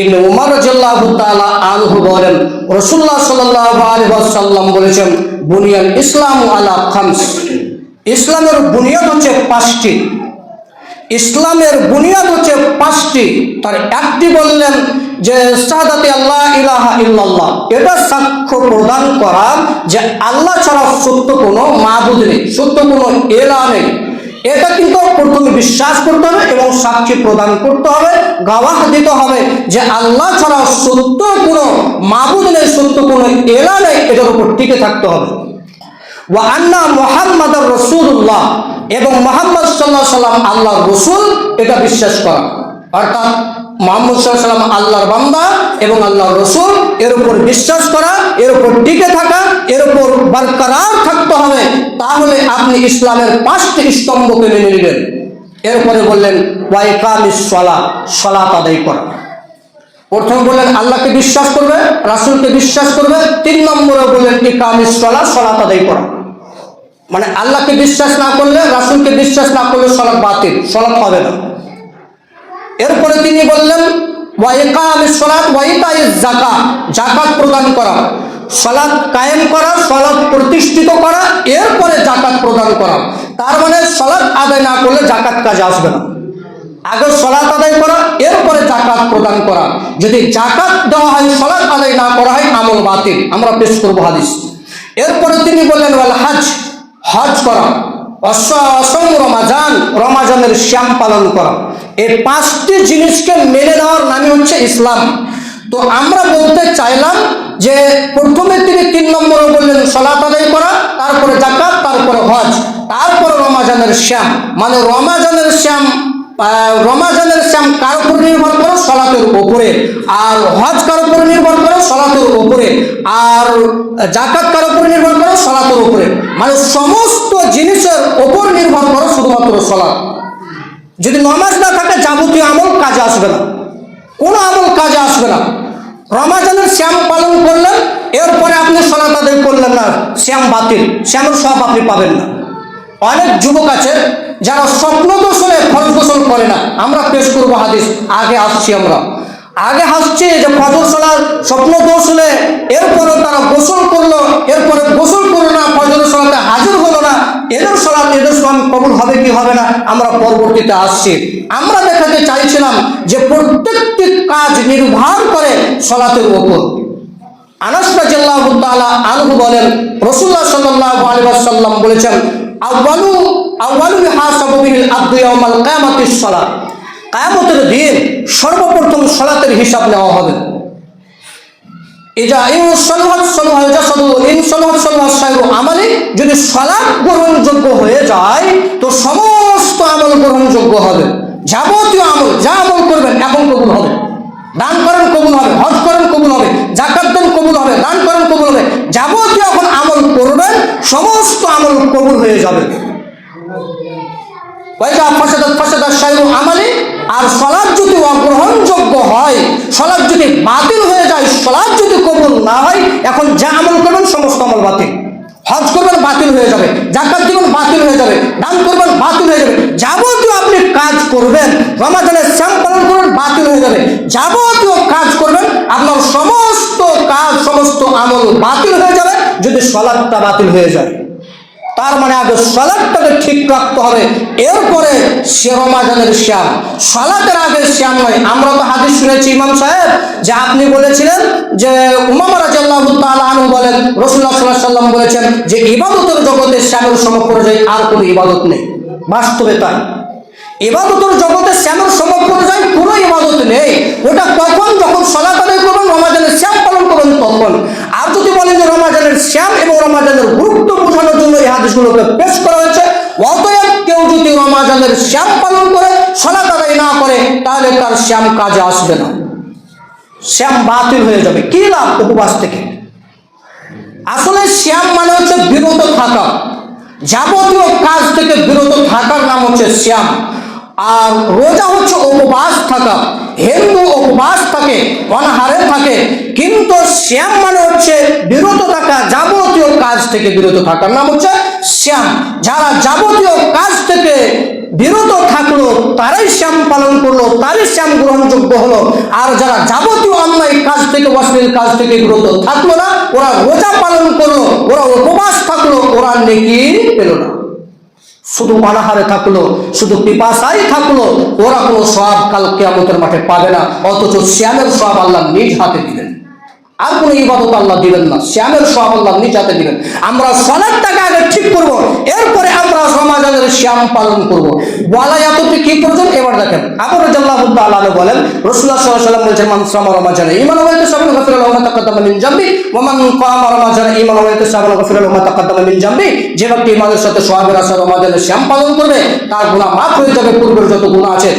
ইবনে বলেন বলেছেন ইসলাম ইসলামের বুনিয়াদ হচ্ছে পাঁচটি। ইসলামের বুনিয়াদ হচ্ছে পাঁচটি। তার একটি বললেন যে আল্লাহ ইলাহা ইল্লাল্লাহ। এটা সাক্ষ্য প্রদান করা যে, আল্লাহ ছাড়া সত্য কোনো মাবুদ নেই, সত্য কোনো এলা নেই। এটা কিন্তু প্রথমে বিশ্বাস করতে হবে এবং সাক্ষী প্রদান করতে হবে, গাওয়াহ দিতে হবে যে আল্লাহ ছাড়া সত্য কোনো, মাবুদ নেই, সত্য কোনো এলা নেই, এটার উপর টিকে থাকতে হবে। ওয়া আন্না মোহাম্মদ রসুল্লাহ এবং মোহাম্মদ সাল্লাহ সাল্লাম আল্লাহর রসুল, এটা বিশ্বাস করা। অর্থাৎ মোহাম্মদ সাল্লাম আল্লাহর বান্দা এবং আল্লাহর রসুল, এর উপর বিশ্বাস করা, এর উপর টিকে থাকা এর উপর বরকরার থাকতে হবে। তাহলে আপনি ইসলামের পাঁচটি স্তম্ভকে মেনে নেবেন এরপরে বললেন সলাত আদায় করা। প্রথম বললেন, আল্লাহকে বিশ্বাস করবে, রাসুলকে বিশ্বাস করবে। তিন নম্বরে বললেন, ইকামিস সলা সলাত আদায় করা। মানে আল্লাহকে বিশ্বাস না করলে, রাসুলকে বিশ্বাস না করলে সলাৎ বাতিল সলাৎ হবে না। এরপরে তিনি বললেন ওয়াইকামিস সলাত ওয়াইতাইজ যাকাত যাকাত প্রদান করা। সলাৎ কায়েম করা সলাৎ প্রতিষ্ঠিত করা, এরপরে জাকাত প্রদান করা। তার মানে সলাৎ আদায় না করলে জাকাত কাজে আসবে না। আগে সলাৎ আদায় করা, এরপরে জাকাত প্রদান করা। যদি জাকাত দেওয়া হয় সলাৎ আদায় না করা হয়, আমল বাতিল। আমরা পেশ করব হাদিস। এরপরে তিনি বললেন, ওয়াল হজ। হজ করা। অস অসম রমাজান, রমাজানের শ্যাম পালন করা। এই পাঁচটি জিনিসকে মেনে নেওয়ার নামই হচ্ছে ইসলাম। তো আমরা বলতে চাইলাম যে প্রথমে তিনি তিন নম্বরে বললেন সলাৎ আদায় করা, তারপরে জাকাত তারপরে হজ, তারপরে রমাজানের শ্যাম। মানে রমাজানের শ্যাম রমাজানের শ্যাম কার উপর নির্ভর করে? সলাতের উপরে। আর হজ কার উপর নির্ভর করে? সলাতের উপরে। আর জাকাত কার উপর নির্ভর করে? সলাতের উপরে। মানে সমস্ত জিনিসের উপর নির্ভর করে শুধুমাত্র সলাৎ যদি নমাজ না থাকে, যাবতীয় আমল কাজে আসবে না। কোনো আমল কাজে আসবে না। রমাজানের শ্যাম পালন করলেন, এরপরে আপনি আদায় করলেন না, শ্যাম বাতিল। শ্যামের সব আপনি পাবেন না। অনেক যুবক আছে, যারা স্বপ্ন গোসলে ফল করে না। আমরা পেশ করব হাদিস, আগে আসছি আমরা। আগে আসছে যে ফজর সলার স্বপ্ন গোসলে এরপরে তারা গোসল করল, এরপরে গোসল করল না ফজর সলাতে হাজির হলো না। এদের সলাৎ এদের সলাম কবুল হবে কি হবে না, আমরা পরবর্তীতে আসছি। আমরা দেখাতে চাইছিলাম যে প্রত্যেকটি কাজ নির্ভর করে সলাতের ওপর রাদিয়াল্লাহু তাআলা আনহু বলেন, রাসূলুল্লাহ সাল্লাল্লাহু আলাইহি ওয়াসাল্লাম বলেছেন, আউয়ালু আউয়ালু ইহাসাবু বিল আবদু ইয়াউমাল কিয়ামাতিস সালাত। কিয়ামতের দিন সর্বপ্রথম সালাতের হিসাব নেওয়া হবে। যদি সালাত গ্রহণযোগ্য হয়ে যায়, তো সমস্ত আমল গ্রহণযোগ্য হবে। যাবতীয় আমল, যা আমল করবেন, এখন কবুল হবে। দান করেন, কবুল হবে। হজ করেন, কবুল হবে। জাকাত কবুল হবে। দান করেন, কবুল হবে। যাবতীয় এখন আমল করবেন, সমস্ত আমল কবুল হয়ে যাবে। আমালি আর সলাদ যদি অগ্রহণযোগ্য হয়, সলাদ যদি বাতিল হয়ে যায়, সলাদ যদি কবুল না হয়, এখন যা আমল করবেন সমস্ত আমল বাতিল। হজ করবেন বাতিল হয়ে যাবে জাকাত দিবেন বাতিল হয়ে যাবে, দান করবেন বাতিল হয়ে যাবে। যাবতীয় আপনি কাজ করবেন রমাজানের শ্যাম পালন করবেন, বাতিল হয়ে যাবে। যাবতীয় কাজ করবেন, আপনার সমস্ত কাজ, সমস্ত আমল বাতিল হয়ে যাবে, যদি সলাদটা বাতিল হয়ে যায়। তার মানে আগে সালাদটাকে ঠিক রাখতে হবে, এরপরে সে রমাজানের শ্যাম। সালাতের আগে শ্যাম নয়। আমরা তো হাদিস শুনেছি, ইমাম সাহেব, যে আপনি বলেছিলেন যে উমাম বলেন রসুল্লাহ সাল্লাহ সাল্লাম বলেছেন যে ইবাদতের জগতে শ্যামের সমপর্যায়ে আর কোনো ইবাদত নেই। বাস্তবে তাই। ইবাদতের জগতে শ্যামের সমপর্যায়ে কোনো ইবাদত নেই। ওটা কখন যখন সলাত আদায় করবেন, রমাজানের শ্যাম পালন করবেন, তখন। আর যদি বলেন যে রমাজানের শ্যাম এবং রমাজানের গুরুত্ব বোঝানোর জন্য এই হাদিসগুলোকে পেশ কেউ শ্যাম পালন করে, সলাত আদায় না করে, তাহলে তার শ্যাম কাজে আসবে না। শ্যাম বাতিল হয়ে যাবে। কি লাভ উপবাস থেকে? আসলে শ্যাম মানে হচ্ছে বিরত থাকা। যাবতীয় কাজ থেকে বিরত থাকার নাম হচ্ছে শ্যাম। আর রোজা হচ্ছে উপবাস থাকা। হিন্দু উপবাস থাকে, অনাহারে থাকে। কিন্তু শ্যাম মানে হচ্ছে বিরত থাকা, যাবতীয় কাজ থেকে বিরত থাকার নাম হচ্ছে শ্যাম। যারা যাবতীয় কাজ থেকে বিরত থাকল, তারাই শ্যাম পালন করল, তারই শ্যাম গ্রহণযোগ্য হলো। আর যারা যাবতীয় অন্যায় কাজ থেকে, অশ্লীল কাজ থেকে বিরত থাকল না, ওরা রোজা পালন করল, ওরা উপবাস থাকল, ওরা নেকি পেল না। শুধু অনাহারে থাকল, শুধু পিপাসাই থাকল, ওরা কোনো সব কাল কেয়ামতের মাঠে পাবে না, অথচ শ্যামের সব আল্লাহ নিজ হাতে দিবেন। আর কোনো ইবাদত আল্লাহ দিবেন না, শ্যামের সব আল্লাহ নিজ হাতে দিবেন। আমরা সলাদটাকে আগে ঠিক করব? এরপরে আমরা সমাজের শ্যাম পালন করব। বলা এতটি কি প্রয়োজন? এবার দেখেন। আবু রাজাল্লাহ আল্লাহ বলেন রসুল্লাহ বলছেন, মান ইমান গফির মিন মান ইমান গফির মিন যে ব্যক্তি ইমানের সাথে সোহাবের আসা রমাজানের শ্যাম পালন করবে, তার গুনাহ মাফ হয়ে যাবে, পূর্বের যত গুনাহ আছে।